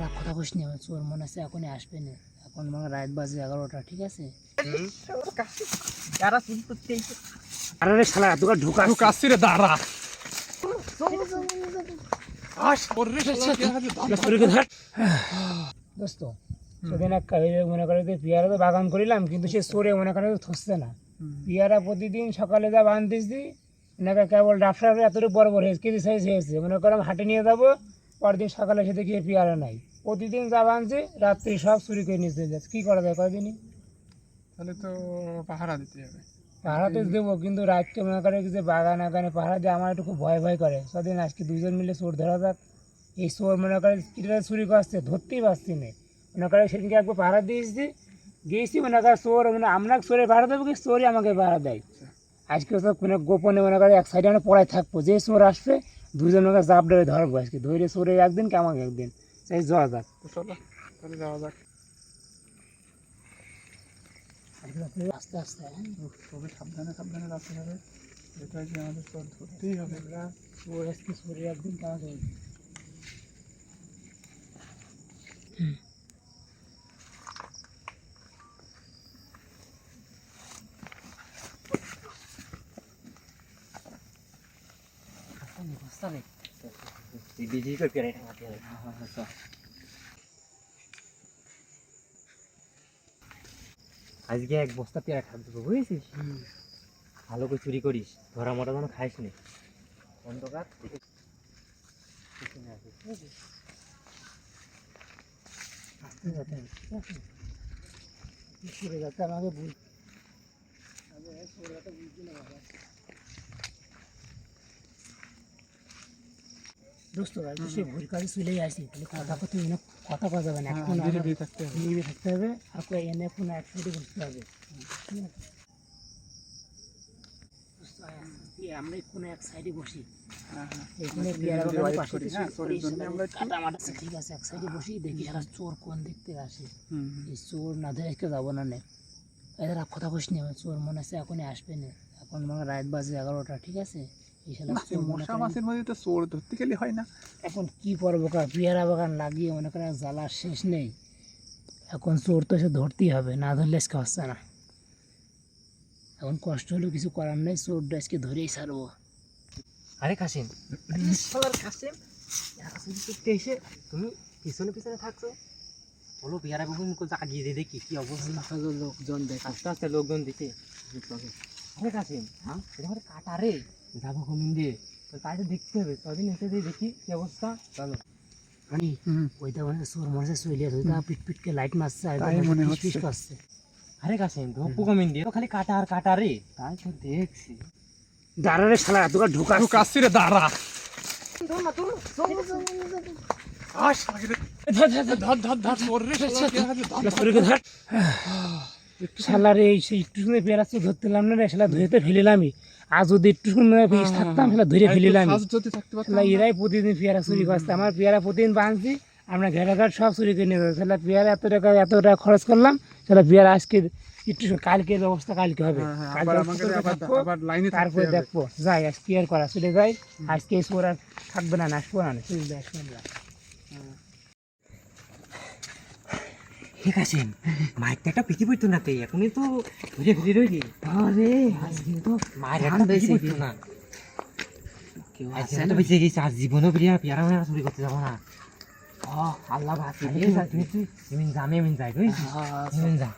রাগ কথা কইস নি আমার চোর মনে আছে এখনই আসবে না। এখন মনে হয় রাত বাজে এগারোটা ঠিক আছে? যারা চুরি করতে আরে রে শালা তোকে ঢুকা কাশি রে দাঁড়া। দোস্ত সেদিন এক মনে করে যে পেয়ারা তো বাগান করিলাম কিন্তু সে চোরে মনে করে থসছে না। পেয়ারা প্রতিদিন সকালে যা বানতিস দি ওনাকে কেবল ডাফার এতটুকু বড় বড় হয়েছে কেজি সাইজ হয়েছে? মনে করলাম হাটে নিয়ে যাব পরদিন সকালে এসে দেখি পেয়ারা নাই। প্রতিদিন যা বানছে রাত্রি সব চুরি করে নিয়ে চলে যাচ্ছে। কী করা যায় কয়দিনই? তাহলে তো পাহারা দিতে হবে। পাহারা তো দেবো কিন্তু রাতকে মনে করে যে বাগান আগানে পাহারা দিয়ে আমার একটু খুব ভয় ভয় করে। সেদিন আজকে দুজন মিলে চোর ধরা যাক। এই চোর মনে করে কিটা চুরি করছে ধরতেই পারছি না। মনে করে সেদিনকে একবার পাহারা দিয়েছি। গিয়েছি মনে করে চোর মানে আমরা চোরে পাহারা দেবো কি? চোরই আমাকে পাহারা দেয়। আজকে তো কোনো গোপনে মনে করে এক সাইডে আমরা পড়ায় থাকব। যে চোর আসবে দুজন কাছে চাপ ধরে ধরবো আজকে ধরে সরে একদিন কে আমাকে একদিন। সেই যাওয়া যাক। চলো তাহলে যাওয়া যাক। আস্তে আস্তে হ্যাঁ। তবে সাবধানে সাবধানে রাখতে হবে। এটা কি আমাদের ধরতেই হবে। ওরা আজকে সরে একদিন কি একদিন বিজি করে পেরাইটা মারতে আজকে এক বস্তা পেয়ারা খাদ্য দেবো বুঝেছিস? ভালো করে চুরি করিস ধরা মরা যেন খাইস নি। অন্ধকার যেতে আমাকে বুঝ আমি চোরটা না দোস্ত রাত সে ভোর কাজে চলেই আসি। তাহলে কথা কথা এনে কথা কথা যাবে না হ্যাঁ, এখন ধীরে থাকতে হবে। নিয়ে থাকতে হবে আর এনে কোনো এক বসতে হবে। ঠিক আছে? দোস্ত, আয়, এই আমরা কোনো এক সাইডে বসি। হ্যাঁ হ্যাঁ। এখানে ঠিক আছে এক সাইডে বসি দেখি সারা চোর কোন দিক থেকে আসে। এই চোর না ধরে যাব না নে। এদের কথা কইস নি আমার চোর মনে আছে এখনই আসবে না। এখন মনে হয় রাত বাজে এগারোটা ঠিক আছে? চোর মশা মাছের মধ্যে তো চোর ধরতে গেলে হয় না। এখন কি করব পেয়ারা বাগান লাগিয়ে মনে করেন জ্বালার শেষ নেই। এখন চোর তো এসে ধরতেই হবে না ধরলে আজকে হচ্ছে না। এখন কষ্ট হলেও কিছু করার নেই আজকে ধরেই ছাড়বো। আরে কাসিম কাসিম। চুরি এসে তুমি পিছনে পিছনে থাকছো? বলো পেয়ারা বেগুন আগিয়ে দিয়ে দেখি কি অবস্থা? লোকজন দেখা আস্তে আস্তে লোকজন দিছে আরে কাসিম হ্যাঁ? কাটা রে। যাব কমিন দিয়ে তো তাই তো দেখতে হবে। কদিন এসে দিয়ে দেখি কি অবস্থা। চলো। আমি ওইটা মানে চোর মনে হচ্ছে চলে আসে ওইটা পিট পিটকে লাইট মারছে আর তাই মনে হচ্ছে। করছে। আরে কাসিম ধপ্পু কমিন দিয়ে। তো খালি কাটা আর কাটা রে। তাই তো দেখছি। দাঁড়ারে শালা তোকে ঢুকা তো কাশি রে দাঁড়া। রে। রে দাঁড়া। শালারে এই সেই একটু সময় পেরাচ্ছে ধরতেলাম না রে শালা ধরেতে ফেলিলামই। আর যদি একটু পিস থাকতাম শালা ধরে ফেলিলাম। ফার্স্ট যদি থাকতে পারতাম শালা এরাই প্রতিদিন পেয়ারা চুরি করছে। আমার পেয়ারা প্রতিদিন বাঁধছি আমরা ঘেরা ঘাট সব চুরি করে নিয়ে যাব শালা পেয়ারা এত টাকা এত টাকা খরচ করলাম। শালা পেয়ারা আজকে একটু কালকে ব্যবস্থা কালকে হবে। হ্যাঁ, হ্যাঁ, তারপরে দেখব যাই আজকে আর করা চলে যাই। আজকে চোর থাকবে না না আসব না না, চলে যাই আসব না। ঠিক আছে। মাইকটা একটা পৃথিবীর তো না তো এখনই তো ঘুরে ঘুরে রইলি। আরে আজকে তো মায়ের একটা পিটি পড়তো না। কেউ আছে না। বেঁচে গেছে আর জীবনও পেয়ারা পেয়ারা মেয়ারা চুরি করতে যাব না। ও, আল্লাহ ভাত তুমি আমি এমিন যাই তুই যা।